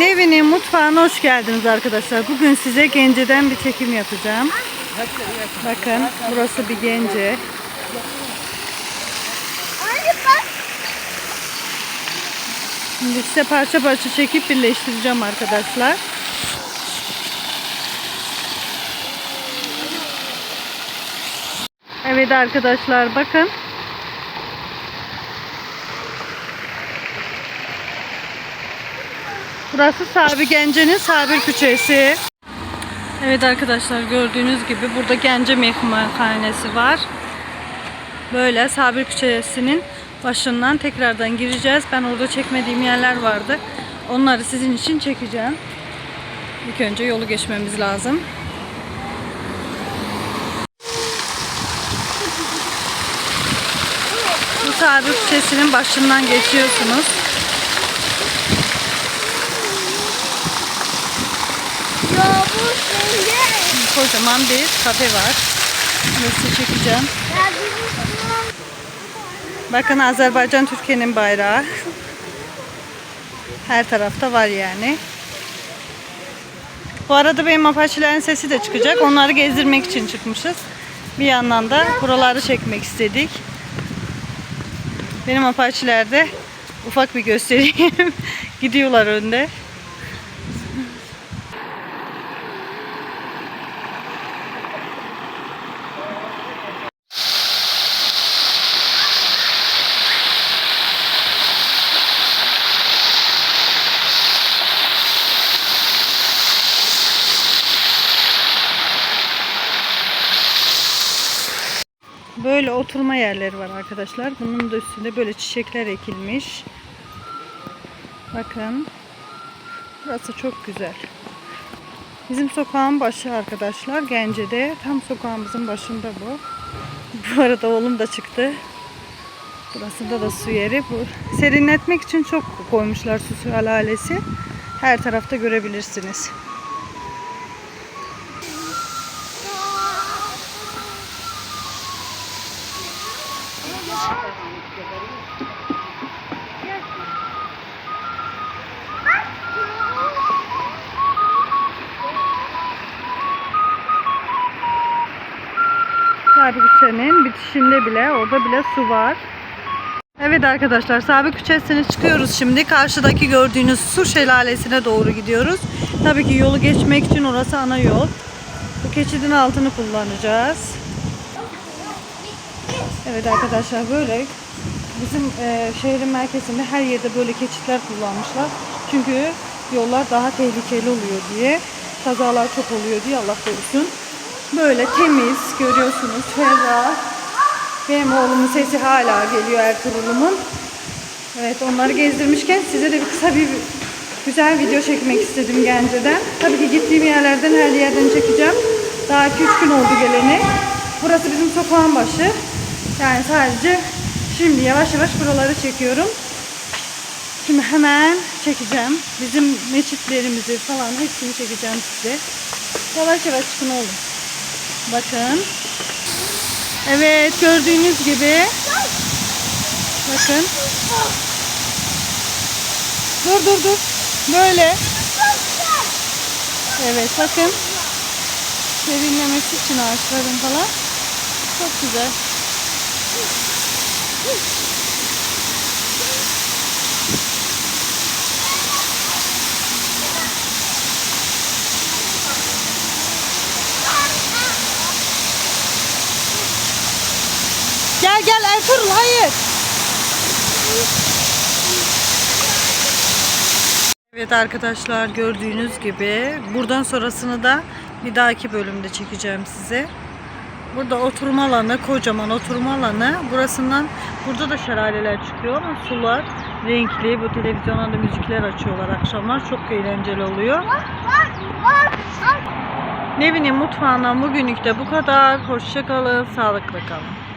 Nevin'in mutfağına hoş geldiniz arkadaşlar. Bugün size Gence'den bir çekim yapacağım. Bakın burası bir Gence. Şimdi size parça parça çekip birleştireceğim arkadaşlar. Evet arkadaşlar bakın. Burası Sabi Gence'nin Sabir Küçesi. Evet arkadaşlar gördüğünüz gibi burada Gence Mehmanhanesi var. Böyle Sabir Küçesi'nin başından tekrardan gireceğiz. Ben orada çekmediğim yerler vardı. Onları sizin için çekeceğim. İlk önce yolu geçmemiz lazım. Bu Sabir Küçesi'nin başından geçiyorsunuz. Kocaman bir kafe var. Size çekeceğim. Bakın Azerbaycan Türkiye'nin bayrağı. Her tarafta var yani. Bu arada benim apaçilerin sesi de çıkacak. Onları gezdirmek için çıkmışız. Bir yandan da buraları çekmek istedik. Benim apaçilerde ufak bir göstereyim. Gidiyorlar önde. Böyle oturma yerleri var arkadaşlar. Bunun da üstünde böyle çiçekler ekilmiş. Bakın. Burası çok güzel. Bizim sokağın başı arkadaşlar. Gence'de. Tam sokağımızın başında bu. Bu arada oğlum da çıktı. Burasında da su yeri. Bu serinletmek için çok koymuşlar su şelalesi. Her tarafta görebilirsiniz. Sabit Küçe'nin bitişinde bile orada bile su var. Evet arkadaşlar Sabit Küçesi'ne çıkıyoruz şimdi. Karşıdaki gördüğünüz su şelalesine doğru gidiyoruz. Tabii ki yolu geçmek için orası ana yol. Bu geçidin altını kullanacağız. Evet arkadaşlar böyle bizim e, şehrin merkezinde her yerde böyle geçitler kullanmışlar. Çünkü yollar daha tehlikeli oluyor diye. Kazalar çok oluyor diye Allah korusun. Böyle temiz görüyorsunuz ferah. Benim oğlumun sesi hala geliyor Ertuğrul'umun. Evet onları gezdirmişken size de bir kısa bir güzel video çekmek istedim Gence'den. Tabii ki gittiğim yerlerden her yerden çekeceğim. Daha 2-3 gün oldu geleni. Burası bizim sokağın başı. Yani sadece şimdi yavaş yavaş buraları çekiyorum. Şimdi hemen çekeceğim. Bizim meçitlerimizi falan hepsini çekeceğim size. Yavaş yavaş çıkın oğlum. Bakın. Evet gördüğünüz gibi. Bakın. Dur dur dur. Böyle. Evet bakın. Serinlemesi için ağaçların falan. Çok güzel. Gel gel Ertuğrul hayır. Evet arkadaşlar gördüğünüz gibi buradan sonrasını da bir dahaki bölümde çekeceğim size. Burada oturma alanı, kocaman oturma alanı. Burasından burada da şelaleler çıkıyor ama sular renkli. Bu televizyonda da müzikler açıyorlar akşamlar. Çok eğlenceli oluyor. Nevin'in mutfağından bugünlük de bu kadar. Hoşçakalın, sağlıklı kalın.